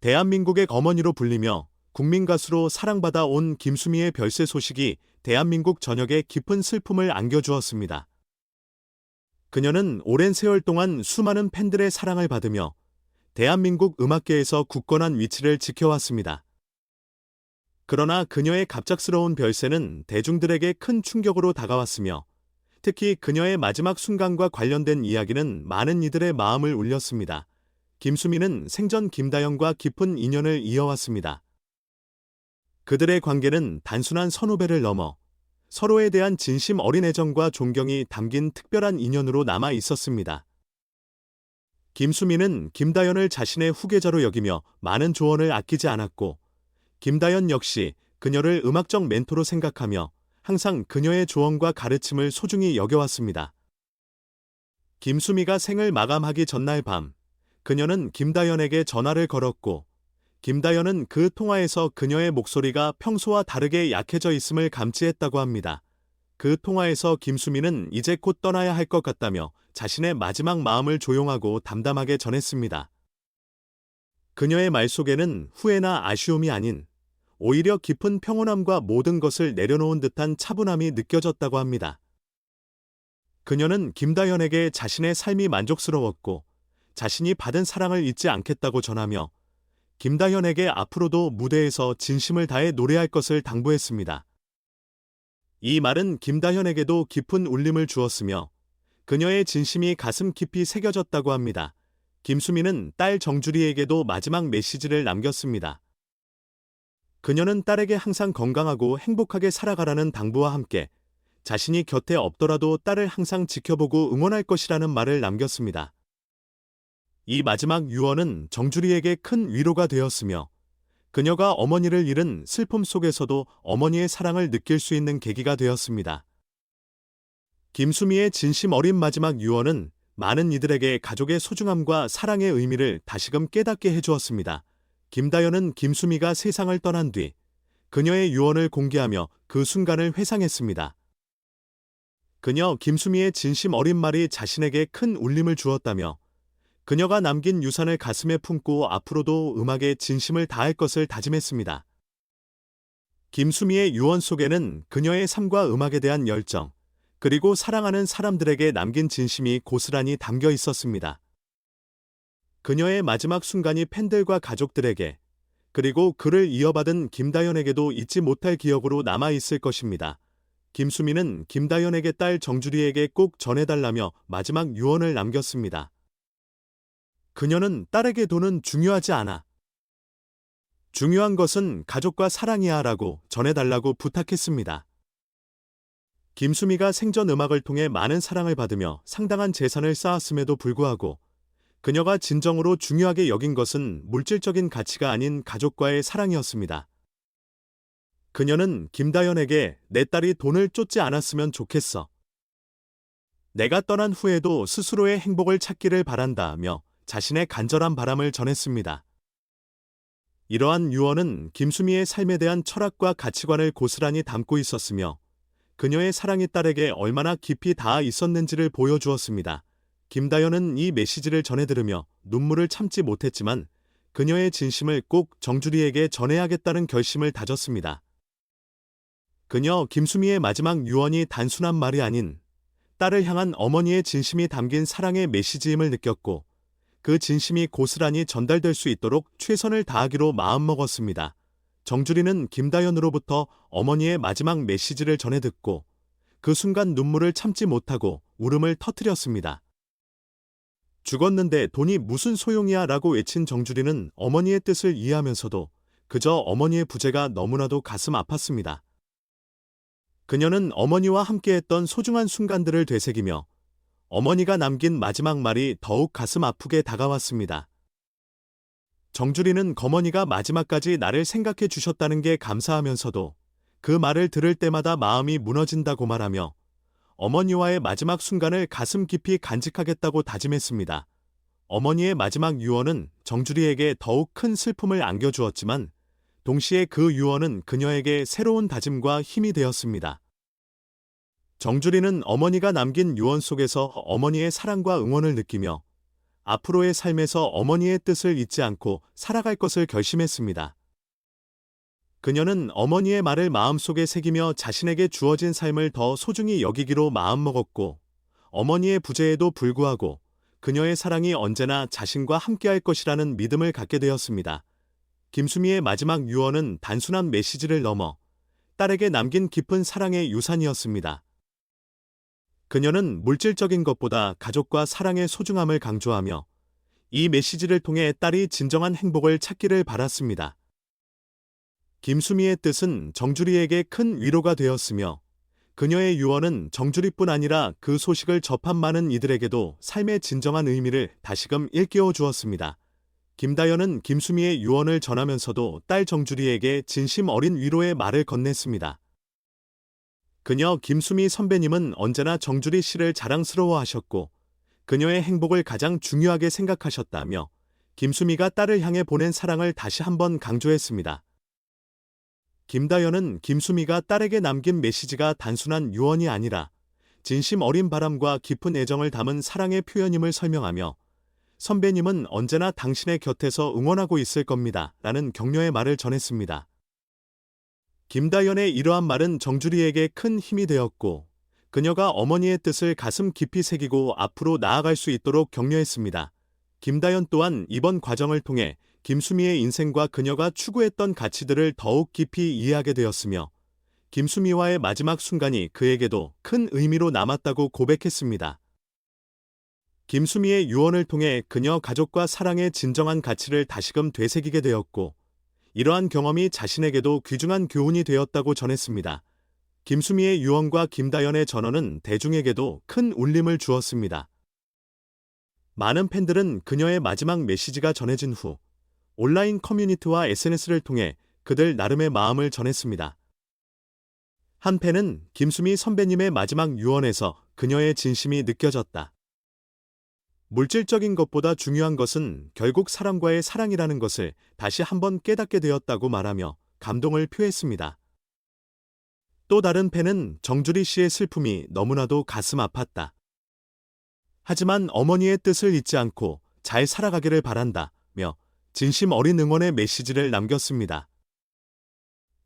대한민국의 어머니로 불리며 국민 가수로 사랑받아 온 김수미의 별세 소식이 대한민국 전역에 깊은 슬픔을 안겨주었습니다. 그녀는 오랜 세월 동안 수많은 팬들의 사랑을 받으며 대한민국 음악계에서 굳건한 위치를 지켜왔습니다. 그러나 그녀의 갑작스러운 별세는 대중들에게 큰 충격으로 다가왔으며 특히 그녀의 마지막 순간과 관련된 이야기는 많은 이들의 마음을 울렸습니다. 김수미는 생전 김다영과 깊은 인연을 이어왔습니다. 그들의 관계는 단순한 선후배를 넘어 서로에 대한 진심 어린 애정과 존경이 담긴 특별한 인연으로 남아 있었습니다. 김수미는 김다연을 자신의 후계자로 여기며 많은 조언을 아끼지 않았고, 김다연 역시 그녀를 음악적 멘토로 생각하며 항상 그녀의 조언과 가르침을 소중히 여겨왔습니다. 김수미가 생을 마감하기 전날 밤, 그녀는 김다연에게 전화를 걸었고, 김다연은 그 통화에서 그녀의 목소리가 평소와 다르게 약해져 있음을 감지했다고 합니다. 그 통화에서 김수미는 이제 곧 떠나야 할 것 같다며 자신의 마지막 마음을 조용하고 담담하게 전했습니다. 그녀의 말 속에는 후회나 아쉬움이 아닌 오히려 깊은 평온함과 모든 것을 내려놓은 듯한 차분함이 느껴졌다고 합니다. 그녀는 김다연에게 자신의 삶이 만족스러웠고 자신이 받은 사랑을 잊지 않겠다고 전하며 김다현에게 앞으로도 무대에서 진심을 다해 노래할 것을 당부했습니다. 이 말은 김다현에게도 깊은 울림을 주었으며 그녀의 진심이 가슴 깊이 새겨졌다고 합니다. 김수미는 딸 정주리에게도 마지막 메시지를 남겼습니다. 그녀는 딸에게 항상 건강하고 행복하게 살아가라는 당부와 함께 자신이 곁에 없더라도 딸을 항상 지켜보고 응원할 것이라는 말을 남겼습니다. 이 마지막 유언은 정주리에게 큰 위로가 되었으며 그녀가 어머니를 잃은 슬픔 속에서도 어머니의 사랑을 느낄 수 있는 계기가 되었습니다. 김수미의 진심 어린 마지막 유언은 많은 이들에게 가족의 소중함과 사랑의 의미를 다시금 깨닫게 해주었습니다. 김다연은 김수미가 세상을 떠난 뒤 그녀의 유언을 공개하며 그 순간을 회상했습니다. 그녀 김수미의 진심 어린 말이 자신에게 큰 울림을 주었다며 그녀가 남긴 유산을 가슴에 품고 앞으로도 음악에 진심을 다할 것을 다짐했습니다. 김수미의 유언 속에는 그녀의 삶과 음악에 대한 열정, 그리고 사랑하는 사람들에게 남긴 진심이 고스란히 담겨 있었습니다. 그녀의 마지막 순간이 팬들과 가족들에게, 그리고 그를 이어받은 김다연에게도 잊지 못할 기억으로 남아 있을 것입니다. 김수미는 김다연에게 딸 정주리에게 꼭 전해달라며 마지막 유언을 남겼습니다. 그녀는 딸에게 돈은 중요하지 않아. 중요한 것은 가족과 사랑이야 라고 전해달라고 부탁했습니다. 김수미가 생전 음악을 통해 많은 사랑을 받으며 상당한 재산을 쌓았음에도 불구하고 그녀가 진정으로 중요하게 여긴 것은 물질적인 가치가 아닌 가족과의 사랑이었습니다. 그녀는 김다연에게 내 딸이 돈을 쫓지 않았으면 좋겠어. 내가 떠난 후에도 스스로의 행복을 찾기를 바란다며 자신의 간절한 바람을 전했습니다. 이러한 유언은 김수미의 삶에 대한 철학과 가치관을 고스란히 담고 있었으며 그녀의 사랑이 딸에게 얼마나 깊이 닿아 있었는지를 보여주었습니다. 김다연은 이 메시지를 전해 들으며 눈물을 참지 못했지만 그녀의 진심을 꼭 정주리에게 전해야겠다는 결심을 다졌습니다. 그녀 김수미의 마지막 유언이 단순한 말이 아닌 딸을 향한 어머니의 진심이 담긴 사랑의 메시지임을 느꼈고 그 진심이 고스란히 전달될 수 있도록 최선을 다하기로 마음먹었습니다. 정주리는 김다연으로부터 어머니의 마지막 메시지를 전해 듣고 그 순간 눈물을 참지 못하고 울음을 터뜨렸습니다. 죽었는데 돈이 무슨 소용이야 라고 외친 정주리는 어머니의 뜻을 이해하면서도 그저 어머니의 부재가 너무나도 가슴 아팠습니다. 그녀는 어머니와 함께했던 소중한 순간들을 되새기며 어머니가 남긴 마지막 말이 더욱 가슴 아프게 다가왔습니다. 정주리는 거머니가 마지막까지 나를 생각해 주셨다는 게 감사하면서도 그 말을 들을 때마다 마음이 무너진다고 말하며 어머니와의 마지막 순간을 가슴 깊이 간직하겠다고 다짐했습니다. 어머니의 마지막 유언은 정주리에게 더욱 큰 슬픔을 안겨주었지만 동시에 그 유언은 그녀에게 새로운 다짐과 힘이 되었습니다. 정주리는 어머니가 남긴 유언 속에서 어머니의 사랑과 응원을 느끼며 앞으로의 삶에서 어머니의 뜻을 잊지 않고 살아갈 것을 결심했습니다. 그녀는 어머니의 말을 마음속에 새기며 자신에게 주어진 삶을 더 소중히 여기기로 마음먹었고, 어머니의 부재에도 불구하고 그녀의 사랑이 언제나 자신과 함께할 것이라는 믿음을 갖게 되었습니다. 김수미의 마지막 유언은 단순한 메시지를 넘어 딸에게 남긴 깊은 사랑의 유산이었습니다. 그녀는 물질적인 것보다 가족과 사랑의 소중함을 강조하며 이 메시지를 통해 딸이 진정한 행복을 찾기를 바랐습니다. 김수미의 뜻은 정주리에게 큰 위로가 되었으며 그녀의 유언은 정주리뿐 아니라 그 소식을 접한 많은 이들에게도 삶의 진정한 의미를 다시금 일깨워 주었습니다. 김다연은 김수미의 유언을 전하면서도 딸 정주리에게 진심 어린 위로의 말을 건넸습니다. 그녀 김수미 선배님은 언제나 정주리 씨를 자랑스러워 하셨고, 그녀의 행복을 가장 중요하게 생각하셨다며, 김수미가 딸을 향해 보낸 사랑을 다시 한번 강조했습니다. 김다연은 김수미가 딸에게 남긴 메시지가 단순한 유언이 아니라 진심 어린 바람과 깊은 애정을 담은 사랑의 표현임을 설명하며 선배님은 언제나 당신의 곁에서 응원하고 있을 겁니다. 라는 격려의 말을 전했습니다. 김다연의 이러한 말은 정주리에게 큰 힘이 되었고 그녀가 어머니의 뜻을 가슴 깊이 새기고 앞으로 나아갈 수 있도록 격려했습니다. 김다연 또한 이번 과정을 통해 김수미의 인생과 그녀가 추구했던 가치들을 더욱 깊이 이해하게 되었으며 김수미와의 마지막 순간이 그에게도 큰 의미로 남았다고 고백했습니다. 김수미의 유언을 통해 그녀 가족과 사랑의 진정한 가치를 다시금 되새기게 되었고 이러한 경험이 자신에게도 귀중한 교훈이 되었다고 전했습니다. 김수미의 유언과 김다연의 전언은 대중에게도 큰 울림을 주었습니다. 많은 팬들은 그녀의 마지막 메시지가 전해진 후 온라인 커뮤니티와 SNS를 통해 그들 나름의 마음을 전했습니다. 한 팬은 김수미 선배님의 마지막 유언에서 그녀의 진심이 느껴졌다. 물질적인 것보다 중요한 것은 결국 사람과의 사랑이라는 것을 다시 한번 깨닫게 되었다고 말하며 감동을 표했습니다. 또 다른 팬은 정주리 씨의 슬픔이 너무나도 가슴 아팠다. 하지만 어머니의 뜻을 잊지 않고 잘 살아가기를 바란다며 진심 어린 응원의 메시지를 남겼습니다.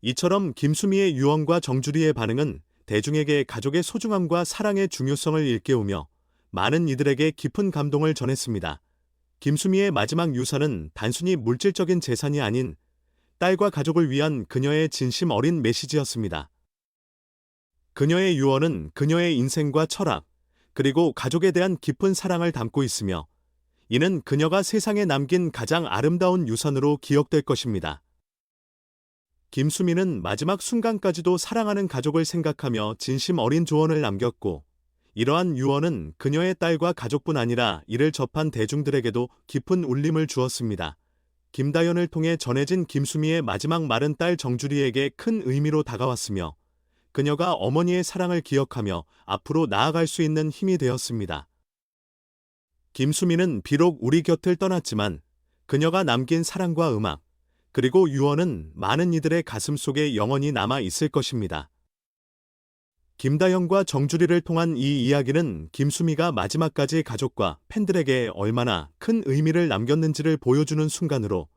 이처럼 김수미의 유언과 정주리의 반응은 대중에게 가족의 소중함과 사랑의 중요성을 일깨우며 많은 이들에게 깊은 감동을 전했습니다. 김수미의 마지막 유산은 단순히 물질적인 재산이 아닌 딸과 가족을 위한 그녀의 진심 어린 메시지였습니다. 그녀의 유언은 그녀의 인생과 철학, 그리고 가족에 대한 깊은 사랑을 담고 있으며 이는 그녀가 세상에 남긴 가장 아름다운 유산으로 기억될 것입니다. 김수미는 마지막 순간까지도 사랑하는 가족을 생각하며 진심 어린 조언을 남겼고, 이러한 유언은 그녀의 딸과 가족뿐 아니라 이를 접한 대중들에게도 깊은 울림을 주었습니다. 김다연을 통해 전해진 김수미의 마지막 말은 딸 정주리에게 큰 의미로 다가왔으며, 그녀가 어머니의 사랑을 기억하며 앞으로 나아갈 수 있는 힘이 되었습니다. 김수미는 비록 우리 곁을 떠났지만 그녀가 남긴 사랑과 음악, 그리고 유언은 많은 이들의 가슴 속에 영원히 남아 있을 것입니다. 김다영과 정주리를 통한 이 이야기는 김수미가 마지막까지 가족과 팬들에게 얼마나 큰 의미를 남겼는지를 보여주는 순간으로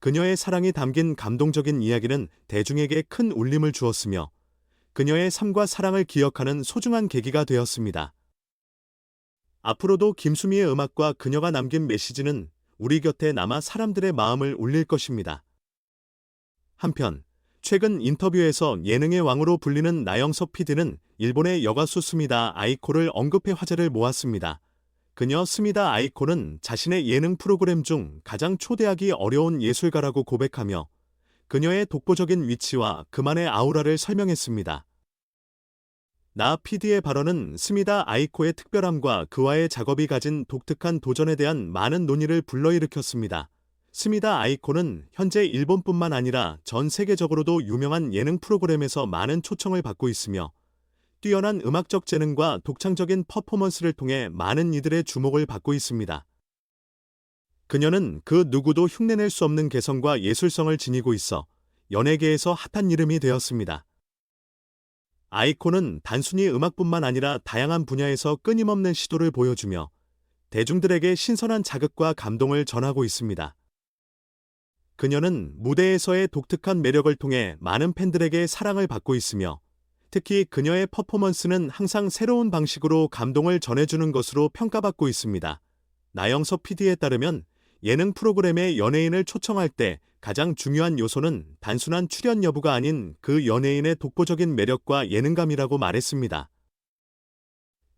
그녀의 사랑이 담긴 감동적인 이야기는 대중에게 큰 울림을 주었으며 그녀의 삶과 사랑을 기억하는 소중한 계기가 되었습니다. 앞으로도 김수미의 음악과 그녀가 남긴 메시지는 우리 곁에 남아 사람들의 마음을 울릴 것입니다. 한편 최근 인터뷰에서 예능의 왕으로 불리는 나영석 PD는 일본의 여가수 스미다 아이코를 언급해 화제를 모았습니다. 그녀 스미다 아이코는 자신의 예능 프로그램 중 가장 초대하기 어려운 예술가라고 고백하며 그녀의 독보적인 위치와 그만의 아우라를 설명했습니다. 나 PD의 발언은 스미다 아이코의 특별함과 그와의 작업이 가진 독특한 도전에 대한 많은 논의를 불러일으켰습니다. 스미다 아이코는 현재 일본뿐만 아니라 전 세계적으로도 유명한 예능 프로그램에서 많은 초청을 받고 있으며 뛰어난 음악적 재능과 독창적인 퍼포먼스를 통해 많은 이들의 주목을 받고 있습니다. 그녀는 그 누구도 흉내낼 수 없는 개성과 예술성을 지니고 있어 연예계에서 핫한 이름이 되었습니다. 아이콘은 단순히 음악뿐만 아니라 다양한 분야에서 끊임없는 시도를 보여주며 대중들에게 신선한 자극과 감동을 전하고 있습니다. 그녀는 무대에서의 독특한 매력을 통해 많은 팬들에게 사랑을 받고 있으며 특히 그녀의 퍼포먼스는 항상 새로운 방식으로 감동을 전해주는 것으로 평가받고 있습니다. 나영석 PD에 따르면 예능 프로그램에 연예인을 초청할 때 가장 중요한 요소는 단순한 출연 여부가 아닌 그 연예인의 독보적인 매력과 예능감이라고 말했습니다.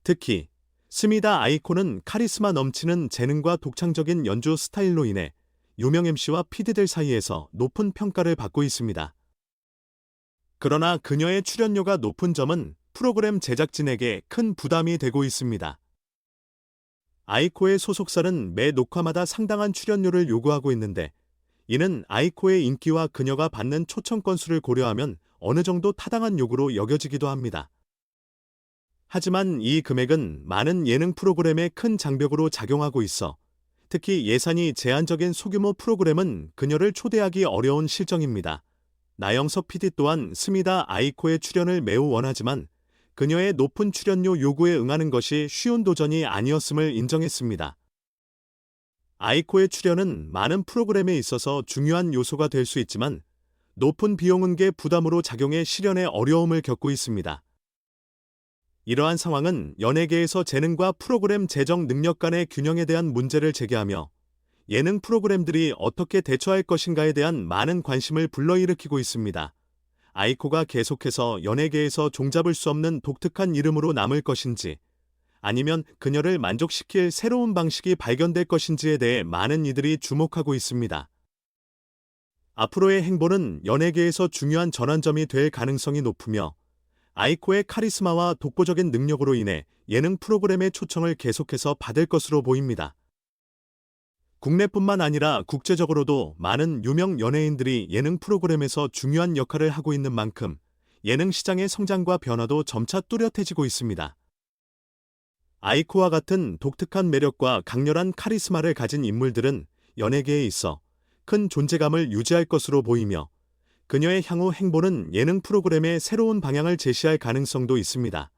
특히 스미다 아이콘은 카리스마 넘치는 재능과 독창적인 연주 스타일로 인해 유명 MC와 PD들 사이에서 높은 평가를 받고 있습니다. 그러나 그녀의 출연료가 높은 점은 프로그램 제작진에게 큰 부담이 되고 있습니다. 아이코의 소속사는 매 녹화마다 상당한 출연료를 요구하고 있는데 이는 아이코의 인기와 그녀가 받는 초청 건수를 고려하면 어느 정도 타당한 요구로 여겨지기도 합니다. 하지만 이 금액은 많은 예능 프로그램에 큰 장벽으로 작용하고 있어 특히 예산이 제한적인 소규모 프로그램은 그녀를 초대하기 어려운 실정입니다. 나영석 PD 또한 스미다 아이코의 출연을 매우 원하지만 그녀의 높은 출연료 요구에 응하는 것이 쉬운 도전이 아니었음을 인정했습니다. 아이코의 출연은 많은 프로그램에 있어서 중요한 요소가 될 수 있지만 높은 비용은 게 부담으로 작용해 실현에 어려움을 겪고 있습니다. 이러한 상황은 연예계에서 재능과 프로그램 제정 능력 간의 균형에 대한 문제를 제기하며 예능 프로그램들이 어떻게 대처할 것인가에 대한 많은 관심을 불러일으키고 있습니다. 아이코가 계속해서 연예계에서 종잡을 수 없는 독특한 이름으로 남을 것인지 아니면 그녀를 만족시킬 새로운 방식이 발견될 것인지에 대해 많은 이들이 주목하고 있습니다. 앞으로의 행보는 연예계에서 중요한 전환점이 될 가능성이 높으며 아이코의 카리스마와 독보적인 능력으로 인해 예능 프로그램의 초청을 계속해서 받을 것으로 보입니다. 국내뿐만 아니라 국제적으로도 많은 유명 연예인들이 예능 프로그램에서 중요한 역할을 하고 있는 만큼 예능 시장의 성장과 변화도 점차 뚜렷해지고 있습니다. 아이코와 같은 독특한 매력과 강렬한 카리스마를 가진 인물들은 연예계에 있어 큰 존재감을 유지할 것으로 보이며 그녀의 향후 행보는 예능 프로그램의 새로운 방향을 제시할 가능성도 있습니다.